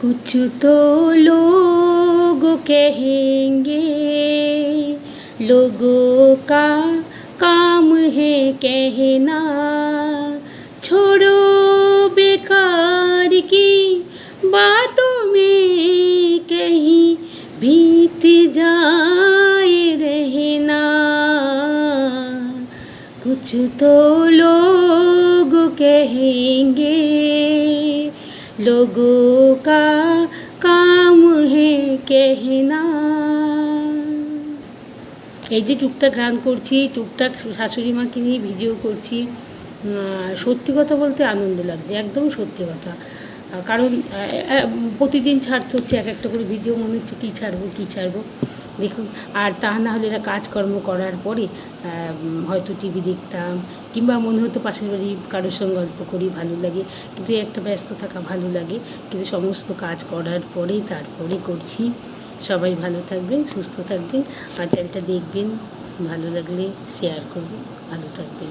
कुछ तो लोग कहेंगे, लोगों का काम है कहना। छोड़ो बेकार की बातों में कहीं बीत जाए रहना। कुछ तो लोग कहेंगे लोगों का काम है कहना এই যে টুকটাক গান করছি টুকটাক শাশুড়ি মাকে নিয়ে ভিডিও করছি উম, সত্যি কথা বলতে আনন্দ লাগছে একদম সত্যি কথা আহ, কারণ আহ, আহ, প্রতিদিন ছাড়তে হচ্ছে এক একটা করে ভিডিও মনে হচ্ছে কী ছাড়বো কী ছাড়বো দেখুন, আর তা না হলে এরা কাজকর্ম করার পরে হয়তো টিভি দেখতাম, কিংবা মনে হতো পাশের বাড়ি কারোর সঙ্গে গল্প করি, ভালো লাগে। কিন্তু একটা ব্যস্ত থাকা ভালো লাগে। কিন্তু সমস্ত কাজ করার পরেই তারপরে করছি। সবাই ভালো থাকবেন, সুস্থ থাকবেন, আর চ্যানেলটা দেখবেন, ভালো লাগলে শেয়ার করবেন, ভালো থাকবেন।